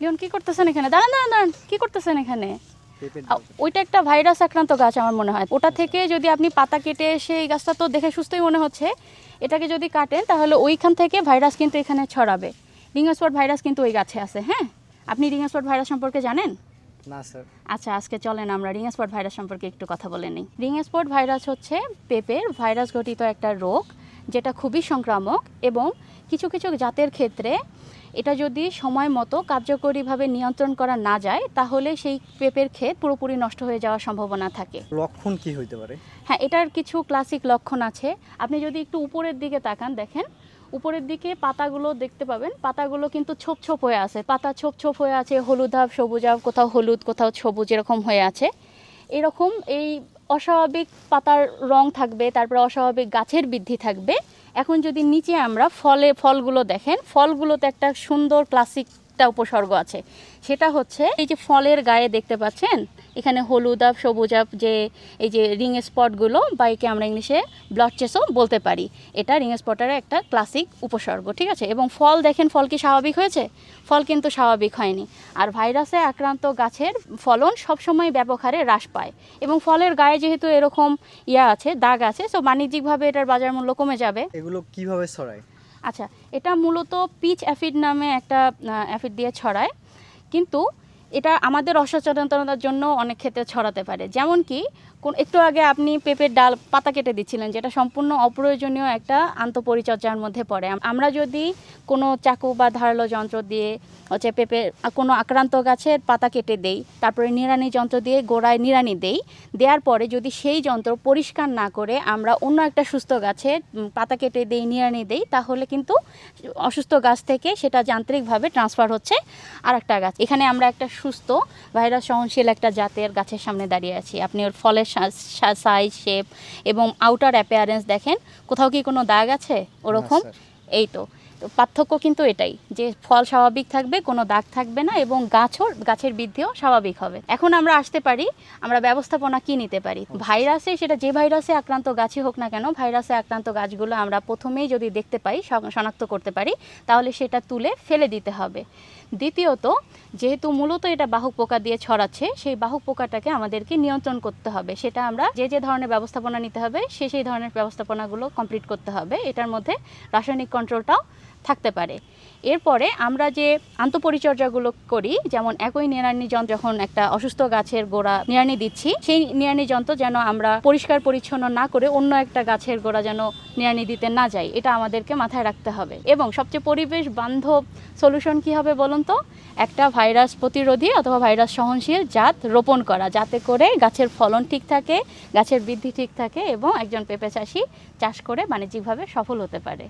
রিয়ন কি করতেছেন এখানে? দাঁড়ান দাঁড়ান দাঁড়ান কি করতেছেন এখানে? ওইটা একটা ভাইরাস আক্রান্ত গাছ আমার মনে হয়। ওটা থেকে যদি আপনি পাতা কেটে এসে এই গাছটা তো দেখে সুস্থই মনে হচ্ছে এটাকে যদি কাটেন তাহলে ওইখান থেকে ভাইরাস কিন্তু এখানে ছড়াবে। রিং স্পট ভাইরাস কিন্তু ওই গাছে আছে হ্যাঁ? আপনি রিং স্পট ভাইরাস সম্পর্কে জানেন? না স্যার। আচ্ছা আজকে চলেন আমরা রিং স্পট ভাইরাস সম্পর্কে একটু কথা বলে নিই। রিং স্পট ভাইরাস হচ্ছে পেঁপের ভাইরাস ঘটিত একটা রোগ। যেটা খুবই সংক্রামক এবং কিছু কিছু জাতের ক্ষেত্রে এটা যদি সময় মতো কার্যকরীভাবে নিয়ন্ত্রণ করা না যায় তাহলে সেই পেঁপের ক্ষেত পুরোপুরি নষ্ট হয়ে যাওয়ার সম্ভাবনা থাকে। লক্ষণ কি হইতে পারে? হ্যাঁ এটার কিছু ক্লাসিক লক্ষণ আছে। আপনি যদি একটু উপরের দিকে তাকান দেখেন উপরের দিকে পাতাগুলো দেখতে পাবেন। পাতাগুলো কিন্তু ছোপ ছোপ হয়ে আছে। পাতা ছোপ ছোপ হয়ে আছে হলুদাভ সবুজাভ কোথাও হলুদ কোথাও সবুজ এরকম হয়ে আছে। এরকম এই অস্বাভাবিক পাতার রং থাকবে, তারপরে অস্বাভাবিক গাছের বৃদ্ধি থাকবে। এখন যদি নিচে আমরা ফলে, ফলগুলো দেখেন, ফলগুলোতে একটা সুন্দর ক্লাসিকটা উপসর্গ আছে। সেটা হচ্ছে এই যে ফলের গায়ে দেখতে পাচ্ছেন? এখানে হলুদাভ সবুজাভ যে এই যে রিং স্পটগুলো বা একে আমরা ইংলিশে ব্লড চেসও বলতে পারি। এটা রিং স্পটের একটা ক্লাসিক উপসর্গ ঠিক আছে? এবং ফল দেখেন ফল কি স্বাভাবিক হয়েছে? ফল কিন্তু স্বাভাবিক হয়নি। আর ভাইরাসে আক্রান্ত গাছের ফলন সবসময় ব্যাপক হারে হ্রাস পায়। এবং ফলের গায়ে যেহেতু এরকম ইয়া আছে দাগ আছে সো বাণিজ্যিকভাবে এটার বাজার মূল্য কমে যাবে। এগুলো কীভাবে ছড়ায়? আচ্ছা এটা মূলত পিচ অ্যাফিড নামে একটা অ্যাফিড দিয়ে ছড়ায়। কিন্তু এটা আমাদের অসচেতনতার জন্য অনেক ক্ষেত্রে ছড়াতে পারে। যেমন কি, কোন, একটু আগে আপনি পেঁপের ডাল, পাতা কেটে দিচ্ছিলেন, যেটা সম্পূর্ণ অপ্রয়োজনীয় একটা আন্তঃপরিচর্যার মধ্যে পড়ে। আমরা যদি কোনো চাকু বা ধারালো যন্ত্র দিয়ে হচ্ছে পেঁপে কোনো আক্রান্ত গাছের পাতা কেটে দেই, তারপরে নিড়ানি যন্ত্র দিয়ে গোড়ায় নিড়ানি দেই, দেওয়ার পরে যদি সেই যন্ত্র পরিষ্কার না করে আমরা অন্য একটা সুস্থ গাছের পাতা কেটে দেই, নিড়ানি দেই, তাহলে কিন্তু অসুস্থ গাছ থেকে সেটা যান্ত্রিকভাবে ট্রান্সফার হচ্ছে আর একটা গাছ। এখানে আমরা একটা সুস্থ। ভাইরাস সহনশীল একটা জাতের গাছের সামনে দাঁড়িয়ে আছি। আপনি ওর ফলের সাইজ শেপ এবং আউটার অ্যাপিয়ারেন্স দেখেন। কোথাও কি কোনো দাগ আছে? ওরকম? এই তো। তো পার্থক্য কিন্তু এটাই, যে ফল স্বাভাবিক থাকবে, কোনো দাগ থাকবে না এবং গাছও, গাছের বৃদ্ধিও স্বাভাবিক হবে। এখন আমরা আসতে পারি, আমরা ব্যবস্থাপনা কি নিতে পারি? ভাইরাসে সেটা যে ভাইরাসে আক্রান্ত গাছই হোক না কেন, ভাইরাসে আক্রান্ত গাছগুলো আমরা প্রথমেই যদি দেখতে পাই শনাক্ত করতে পারি, তাহলে সেটা তুলে ফেলে দিতে হবে। দ্বিতীয়ত, যেহেতু মূলত এটা বাহক পোকা দিয়ে ছড়াচ্ছে, সেই বাহক পোকাটাকে আমাদেরকে নিয়ন্ত্রণ করতে হবে। সেটা আমরা যে যে ধরনের ব্যবস্থাপনা নিতে হবে, সে, সেই ধরনের ব্যবস্থাপনাগুলো কমপ্লিট করতে হবে। এটার মধ্যে রাসায়নিক কন্ট্রোলটাও থাকতে পারে। এরপরে আমরা যে আন্তঃপরিচর্যাগুলো করি, যেমন একই নিড়ানি যন্ত্র যখন একটা অসুস্থ গাছের গোড়া নিড়ানি দিচ্ছি, সেই নিড়ানি যন্ত্র যেন আমরা পরিষ্কার পরিচ্ছন্ন না করে অন্য একটা গাছের গোড়া যেন নিড়ানি দিতে না যাই, এটা আমাদেরকে মাথায় রাখতে হবে। এবং সবচেয়ে পরিবেশ বান্ধব সলিউশন কি হবে বলুন তো? একটা ভাইরাস প্রতিরোধী অথবা ভাইরাস সহনশীল জাত রোপণ করা, যাতে করে গাছের ফলন ঠিক থাকে, গাছের বৃদ্ধি ঠিক থাকে এবং একজন পেঁপে চাষি চাষ করে বাণিজ্যিকভাবে সফল হতে পারে।